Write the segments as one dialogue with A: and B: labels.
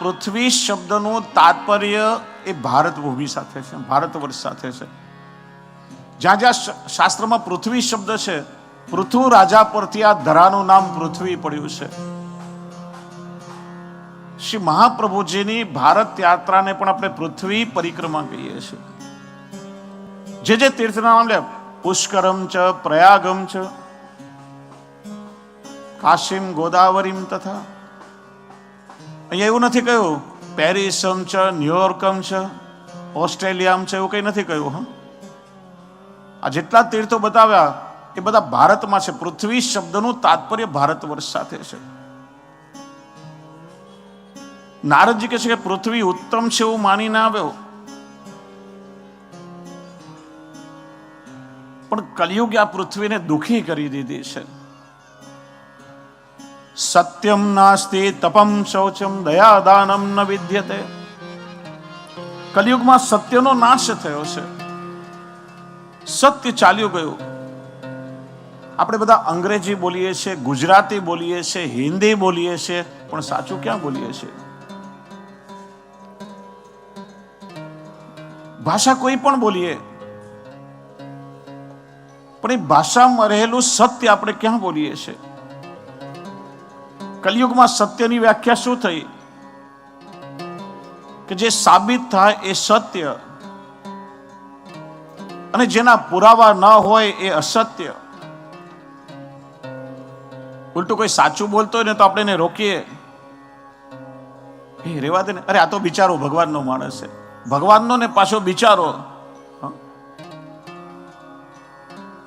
A: પૃથ્વી શબ્દનું તાત્પર્ય એ ભારત ભૂમિ સાથે છે, ભારત વર્ષ સાથે છે. જ્યાં જ્યાં શાસ્ત્રમાં પૃથ્વી શબ્દ છે પૃથુ રાજા પરથી આ ધરાનું નામ પૃથ્વી પડ્યું છે. શ્રી મહાપ્રભુજીની ભારત યાત્રાને પણ આપણે પૃથ્વી પરિક્રમા કહીએ છીએ. જે જે તીર્થના નામ લે, પુષ્કરમ ચ, પ્રયાગમ ચ, કાશીમ ગોદાવરીમ તથા અહીંયા એવું નથી કહ્યું. પેરિસમ છે, ન્યુયોર્કમ છે, ઓસ્ટ્રેલિયામ છે, એવું કંઈ નથી કહ્યું, હા. આ જેટલા તીર્થો બતાવ્યા, એ બધા ભારતમાં છે. પૃથ્વી શબ્દનું તાત્પર્ય ભારત વર્ષ સાથે છે. નારદજી કહે છે કે પૃથ્વી ઉત્તમ છે એવું માની ના આવ્યો. પણ કલિયુગે આ પૃથ્વીને દુખી કરી દીધી છે. સત્યમ નાસ્તિ તપમ શૌચમ દયા દાનમ ન વિદ્યતે કલિયુગમાં સત્યનો નાશ થયો છે સત્ય ચાલ્યું ગયું આપણે બધા અંગ્રેજી બોલીએ છીએ, ગુજરાતી બોલીએ છીએ, હિન્દી બોલીએ છીએ, પણ સાચું ક્યાં બોલીએ છીએ? ભાષા કોઈ પણ બોલીએ, પણ એ ભાષામાં રહેલું સત્ય આપણે ક્યાં બોલીએ છીએ? કલયુગમાં સત્યની વ્યાખ્યા શું થઈ? કે જે સાબિત થાય એ સત્ય અને જેના પુરાવા ન હોય એ અસત્ય. ઉલટું કોઈ સાચું બોલતો હોય ને તો આપણે એને રોકીએ. એ રેવા દે ને. અરે, આ તો બિચારો ભગવાનનો માણસ છે. ભગવાનનો ને પાછો બિચારો?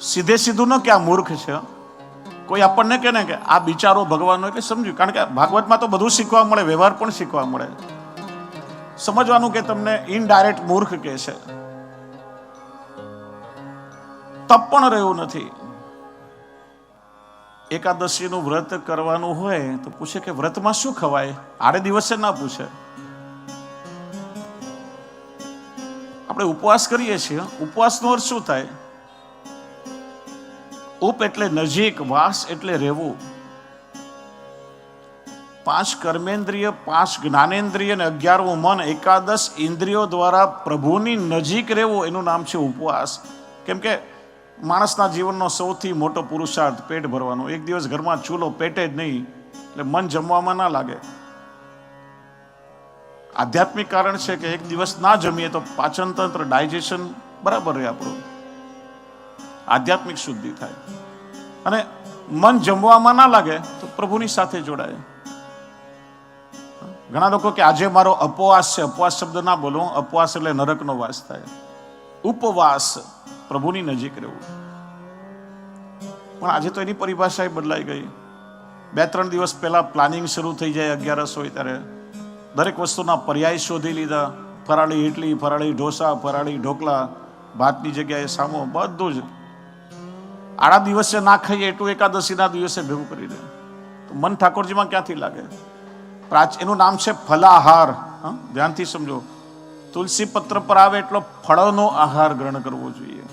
A: સીધે સીધું ન કે આ મૂર્ખ છે? કોઈ આપણને કહે ને કે આ બિચારો ભગવાનનો એટલે સમજ્યું. કારણ કે ભાગવતમાં તો બધું શીખવા મળે, વ્યવહાર પણ શીખવા મળે. સમજવાનું કે તમને ઇનડાયરેક્ટ મૂર્ખ કે છે. તપ પણ રહ્યું નથી. એકાદશીનું વ્રત કરવાનું હોય તો પૂછે કે વ્રતમાં શું ખવાય? આડે દિવસે ના પૂછે. આપણે ઉપવાસ કરીએ છીએ. ઉપવાસનો અર્થ શું થાય? ઉપ એટલે નજીક, વાસ એટલે રહેવું. પાંચ કર્મેન્દ્રિય, પાંચ જ્ઞાનેન્દ્રિય અને અગિયારમું મન, એકાદશ ઇન્દ્રિયો દ્વારા પ્રભુની નજીક રહેવું, એનું નામ છે ઉપવાસ. કેમ કે માણસના જીવનનો સૌથી મોટો પુરુષાર્થ પેટ ભરવાનો. એક દિવસ ઘરમાં ચૂલો પેટે જ નહીં, એટલે મન જમવામાં ના લાગે. આધ્યાત્મિક કારણ છે કે એક દિવસ ના જમીએ તો પાચનતંત્ર, ડાયજેશન બરાબર રહે આપણું. આધ્યાત્મિક શુદ્ધિ થાય. અને મન જમવામાં ના લાગે તો પ્રભુની સાથે જોડાય. ઘણા લોકો કે આજે મારો અપવાસ છે, અપવાસ શબ્દ ના બોલો, અપવાસ એટલે નરકનો વાસ થાય. ઉપવાસ પ્રભુની નજીક રહેવું. પણ આજે તો એની પરિભાષા બદલાઈ ગઈ. બે ત્રણ દિવસ પહેલા પ્લાનિંગ શરૂ થઈ જાય અગિયારસ હોય ત્યારે. દરેક વસ્તુના પર્યાય શોધી લીધા. ફરાળી ઇડલી ફરાળી ઢોસા, ફરાળી ઢોકળા ભાતની જગ્યાએ સામો, બધું જ. આડા દિવસે ના ખાઈએ એટલું એકાદશીના દિવસે ભેગું કરી દે. તો મન ઠાકોરજીમાં ક્યાંથી લાગે? પ્રાચ, એનું નામ છે ફલાહાર? ધ્યાનથી સમજો. તુલસી પત્ર પર આવે એટલો ફળનો આહાર ગ્રહણ કરવો જોઈએ.